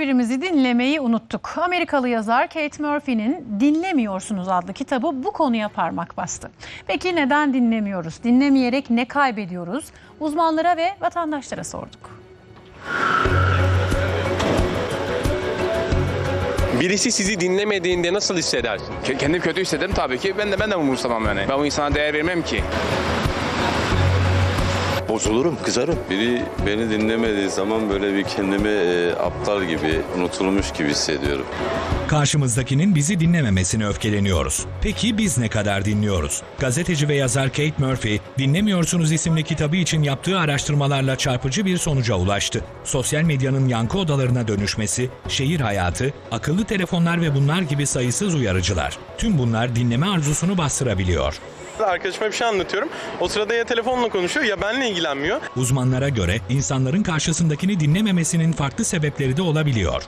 Birbirimizi dinlemeyi unuttuk. Amerikalı yazar Kate Murphy'nin Dinlemiyorsunuz adlı kitabı bu konuya parmak bastı. Peki neden dinlemiyoruz? Dinlemeyerek ne kaybediyoruz? Uzmanlara ve vatandaşlara sorduk. Birisi sizi dinlemediğinde nasıl hissedersin? Ke- Kendim kötü hissederim tabii ki. Ben de ben de umursamam yani. Ben bu insana değer vermem ki. Bozulurum, kızarım. Biri beni dinlemediği zaman böyle bir kendimi e, aptal gibi, unutulmuş gibi hissediyorum. Karşımızdakinin bizi dinlememesine öfkeleniyoruz. Peki biz ne kadar dinliyoruz? Gazeteci ve yazar Kate Murphy, Dinlemiyorsunuz isimli kitabı için yaptığı araştırmalarla çarpıcı bir sonuca ulaştı. Sosyal medyanın yankı odalarına dönüşmesi, şehir hayatı, akıllı telefonlar ve bunlar gibi sayısız uyarıcılar. Tüm bunlar dinleme arzusunu bastırabiliyor. Arkadaşıma bir şey anlatıyorum. O sırada ya telefonla konuşuyor ya benle ilgilenmiyor. Uzmanlara göre insanların karşısındakini dinlememesinin farklı sebepleri de olabiliyor.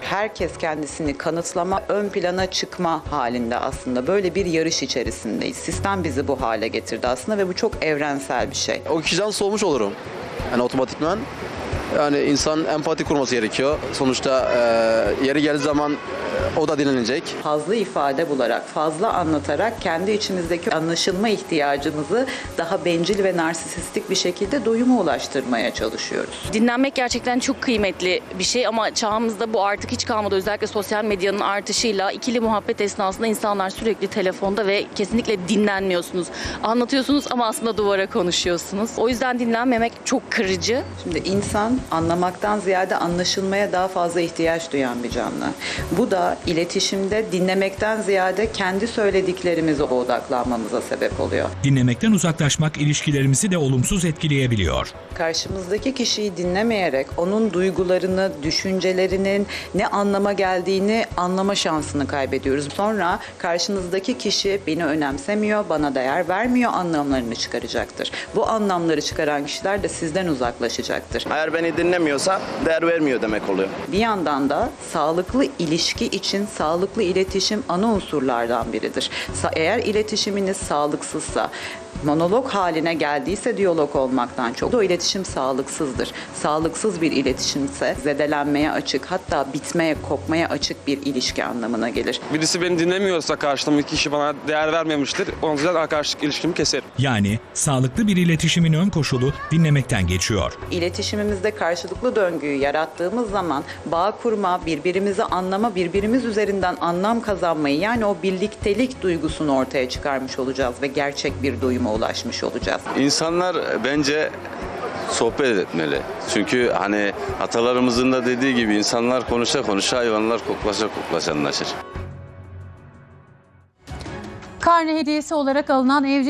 herkes kendisini kanıtlama, ön plana çıkma halinde aslında. Böyle bir yarış içerisindeyiz. Sistem bizi bu hale getirdi aslında ve bu çok evrensel bir şey. o kişiden soğumuş olurum. Yani otomatikman. Yani insan empati kurması gerekiyor. Sonuçta e, yeri geldiği zaman e, o da dinlenecek. Fazla ifade bularak, fazla anlatarak kendi içimizdeki anlaşılma ihtiyacımızı daha bencil ve narsisistik bir şekilde doyuma ulaştırmaya çalışıyoruz. Dinlenmek gerçekten çok kıymetli bir şey ama çağımızda bu artık hiç kalmadı. Özellikle sosyal medyanın artışıyla ikili muhabbet esnasında insanlar sürekli telefonda ve kesinlikle dinlenmiyorsunuz. Anlatıyorsunuz ama aslında duvara konuşuyorsunuz. O yüzden dinlenmemek çok kırıcı. Şimdi insan anlamaktan ziyade anlaşılmaya daha fazla ihtiyaç duyan bir canlı. Bu da iletişimde dinlemekten ziyade kendi söylediklerimize odaklanmamıza sebep oluyor. Dinlemekten uzaklaşmak ilişkilerimizi de olumsuz etkileyebiliyor. Karşımızdaki kişiyi dinlemeyerek onun duygularını, düşüncelerinin ne anlama geldiğini anlama şansını kaybediyoruz. Sonra karşınızdaki kişi beni önemsemiyor, bana değer vermiyor anlamlarını çıkaracaktır. Bu anlamları çıkaran kişiler de sizden uzaklaşacaktır. Eğer beni dinlemiyorsa değer vermiyor demek oluyor. Bir yandan da sağlıklı ilişki için sağlıklı iletişim ana unsurlardan biridir. Sa- Eğer iletişiminiz sağlıksızsa, monolog haline geldiyse diyalog olmaktan çok o iletişim sağlıksızdır. Sağlıksız bir iletişimse zedelenmeye açık hatta bitmeye, kopmaya açık bir ilişki anlamına gelir. Birisi beni dinlemiyorsa karşımdaki kişi bana değer vermemiştir. O yüzden arkadaşlık ilişkimi keserim. Yani sağlıklı bir iletişimin ön koşulu dinlemekten geçiyor. İletişimimizde karşılıklı döngüyü yarattığımız zaman bağ kurma, birbirimizi anlama, birbirimiz üzerinden anlam kazanmayı yani o birliktelik duygusunu ortaya çıkarmış olacağız ve gerçek bir doyuma ulaşmış olacağız. İnsanlar bence sohbet etmeli. Çünkü hani atalarımızın da dediği gibi insanlar konuşa konuşa hayvanlar koklaşa koklaşa anlaşır. Karne hediyesi olarak alınan evcil